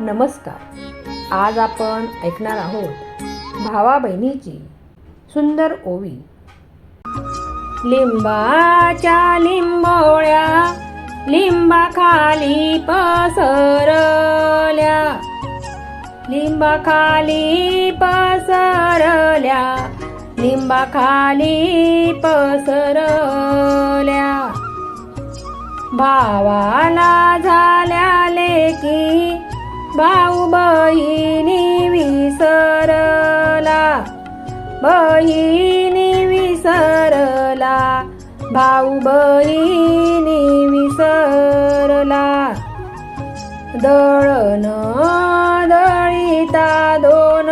नमस्कार. आज आपण ऐकणार आहोत भावा बहिणीची सुंदर ओवी. लिंबाच्या लिंबोळ्या लिंबाखाली पसरल्या. लिंबाखाली पसरल्या लिंबाखाली पसरल्या. भावाला झाल्या लेकी भाऊ बहिणी विसरला. बहिणी विसरला. भाऊ बहिणी विसरला. दळण दळिता दोन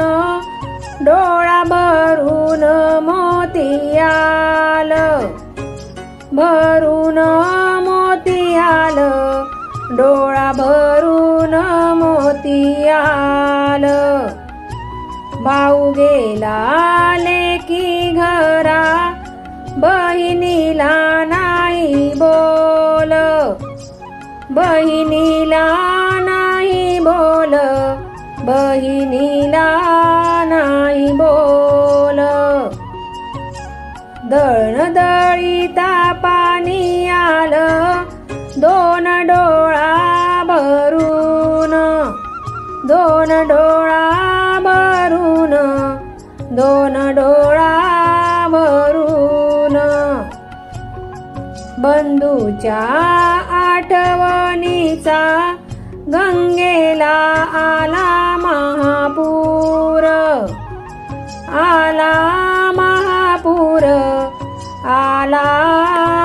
डोळा भरून मोती भरून मोती आलं डोळा भरून मोती भाऊ गेला लेकी घरा. बहिणीला नाही बोल. बहिणीला नाही बोल. बहिणीला नाही बोल. दळण दळी ताप तुझ्या आठवणीचा गंगेला आला महापूर. आला महापूर आला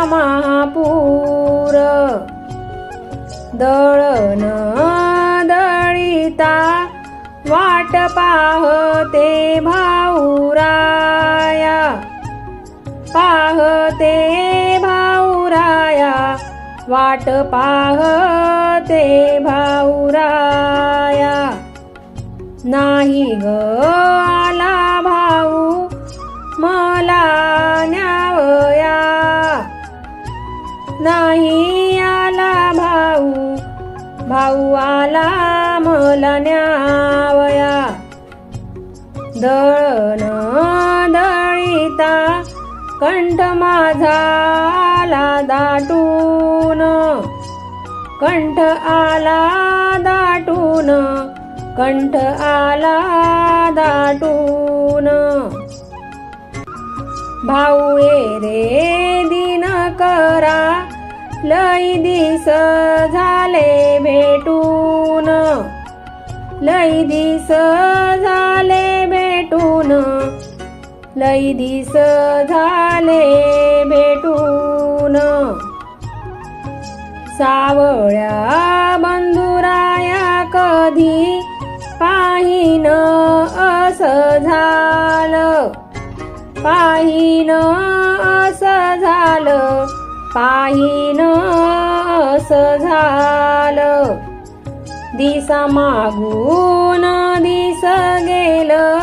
महापूर. दळण दळिता वाट पाहते भाऊराया. पाहते वाट पाहते भाऊराया. नाही ग आला भाऊ मला न्यावया. नाही आला भाऊ भाऊ आला मला न्यावया. दळण दळिता कंठ माझा आला दाटून. कंठ आला दाटून. कंठ आला दाटून. भाऊ ये रे दिन करा. लई दिस झाले भेटून. लई दिस झाले भेटून. लई दिस झाले भेटून. सावळ्या बंधुराया कधी पाहिन असं झालं? पाहिन असं झालं? पाहिन असं झालं? दिसा मागून दिस गेलं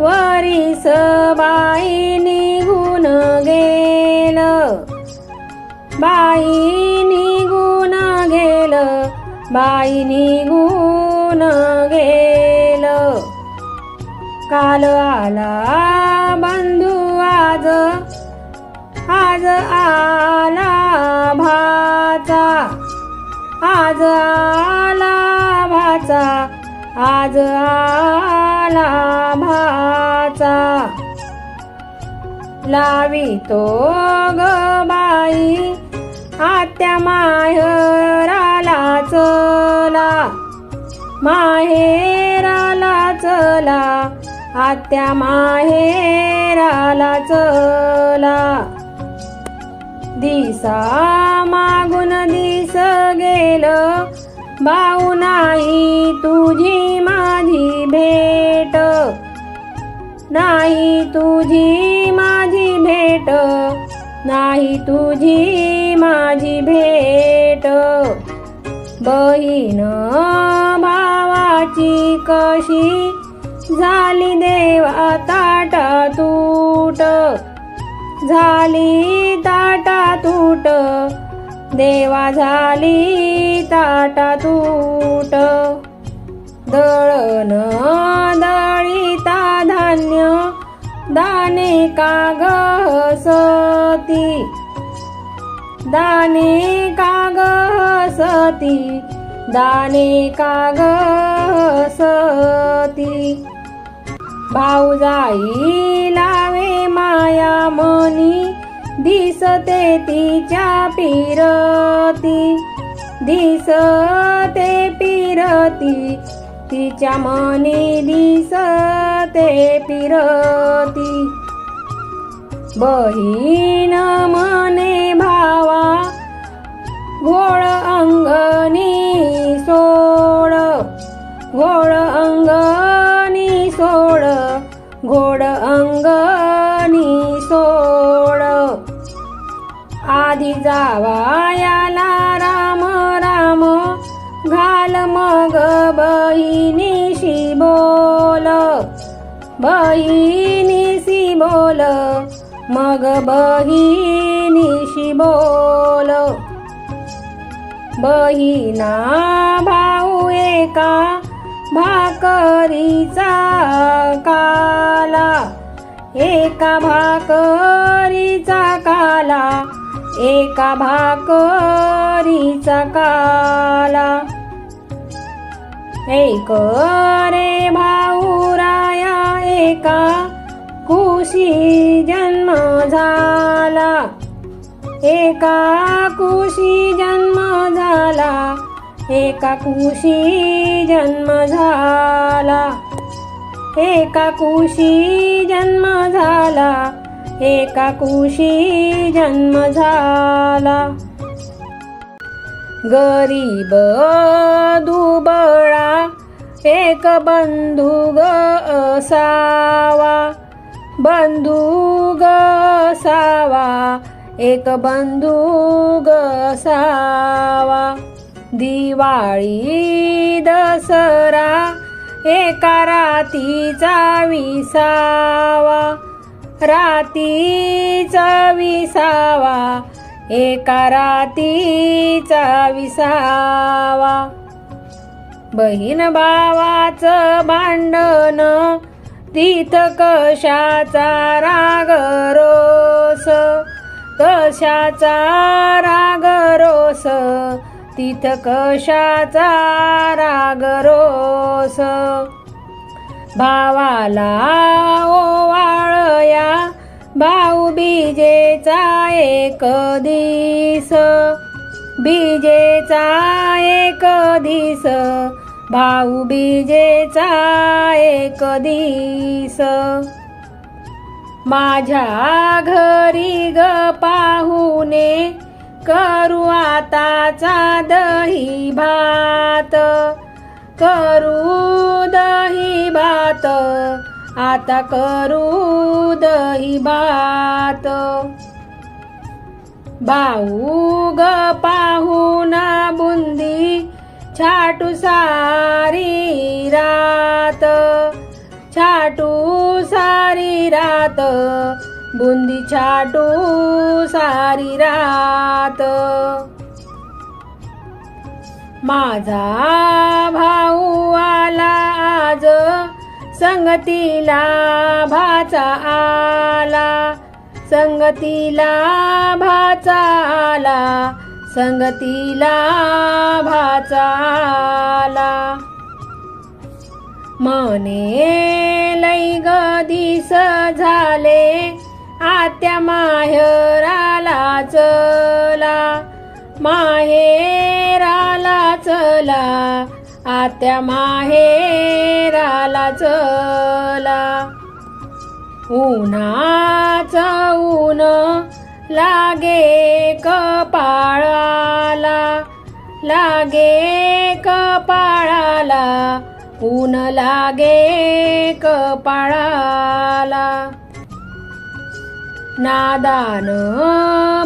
वरीस बाई निघून गेलं. बाई निघून गेल बाई निघून गेल काल आला बंधू आज आज आला भाचा. आज आला भाचा आज आला भाचा. लावितो ग बाई आत्या माहेराला चला. माहेराला चला. आत्या माहेराला चला. दिसा मागून दिस गेलं. भाऊ नाही तुझी माझी भेट. नाही तुझी माझी भेट. नाही तुझी माझी भेट. बहीण भावाची कशी झाली देवा ताटा तूट. झाली ताटा तूट. देवा झाली ताटा तूट. दळण दाणे कागसती. दाणे कागसती दाणे कागसती. भाऊ जाई लावे माया मनी दिसते तिच्या पिरती. दिसते पिरती तिच्या मनी दिसते पिरती. बहीण मने भावा घोळ अंगणी सोड. घोळ अंगणी सोड घोड अंगणी सोड. आधी जावा याला राम राम घाल मग बहिणीशी बोल. बहिणीशी बोल. मग बहिणीशी बोल. बहिणा भाऊ एका भाकरीचा काला. एका भाकरीचा काला एका भाकरीचा काला. एक रे भाऊ राया एका कुशी जन्म झाला. एका कुशी जन्म झाला. एका कुशी जन्म झाला. एका कुशी जन्म झाला. एका कुशी जन्म झाला. गरीब दुबळा एक बंधू ग असावा. बंधू गसावा एक बंधू गसावा दिवाळी दसरा एका रातीचा विसावा. रातीचा विसावा एका रातीचा विसावा. बहीण भावाचं भांडण तीथ कशाचा राग रोस? कशाचा राग रोस? तिथ कशाचा राग रोस? भावाला ओवाळया भाऊ बीजेचा एक दिस. बीजेचा एक दिस. भाऊ बीजेचा एक दिस. माझ्या घरी ग पाहुणे करू आताचा दही भात. करू दही भात आता करू दही भात. भाऊ ग पाहुणा बुंदी छाटू सारी रात छाटू सारी रात बुंदी छाटू सारी रात. माझा भाऊ आला आज संगतीला भाचा आला संगतीला भाचा आला. संगतीला भाचाला. मने लई ग दिस झाले आत्या माहेराला चला. माहेराला चला आत्या माहेराला चला. उन्हाचा ऊन लागे कपाळाला लागे कपाळाला ऊन लागे कपाळाला. नादान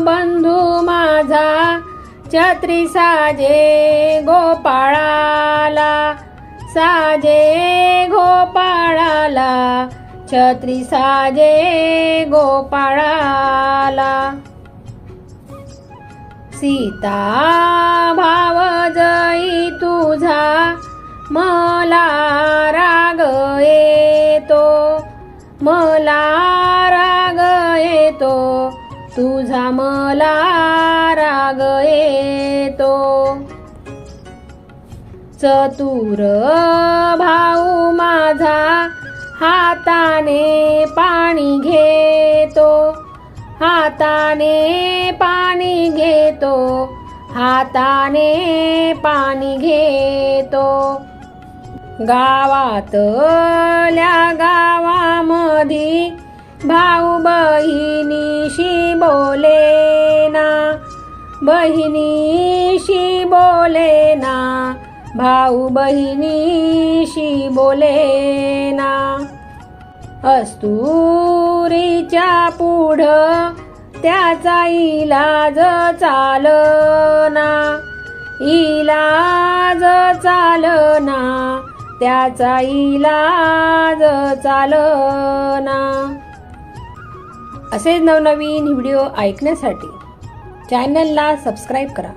बंधू माझा छत्री साजे गोपाळाला साजे गोपाळाला छत्री साजे गोपाळाला. सीता भाव जई तुझा मला राग येतो. मला राग येतो तुझा मला राग येतो. चतुर भाऊ माझा हाताने पाणी घेतो. हाताने पाणी घेतो. हाताने पाणी घेतो. गावातल्या गावामधी भाऊ बहिणीशी बोले ना बहिणीशी बोलेना. भाऊ बहिणीशी बोले ना अस्तुरीच्या पुढं त्याचा इलाज चालना. इलाज चालना त्याचा इलाज चालना. असे नवनवीन व्हिडिओ ऐकण्यासाठी चॅनलला सबस्क्राईब करा.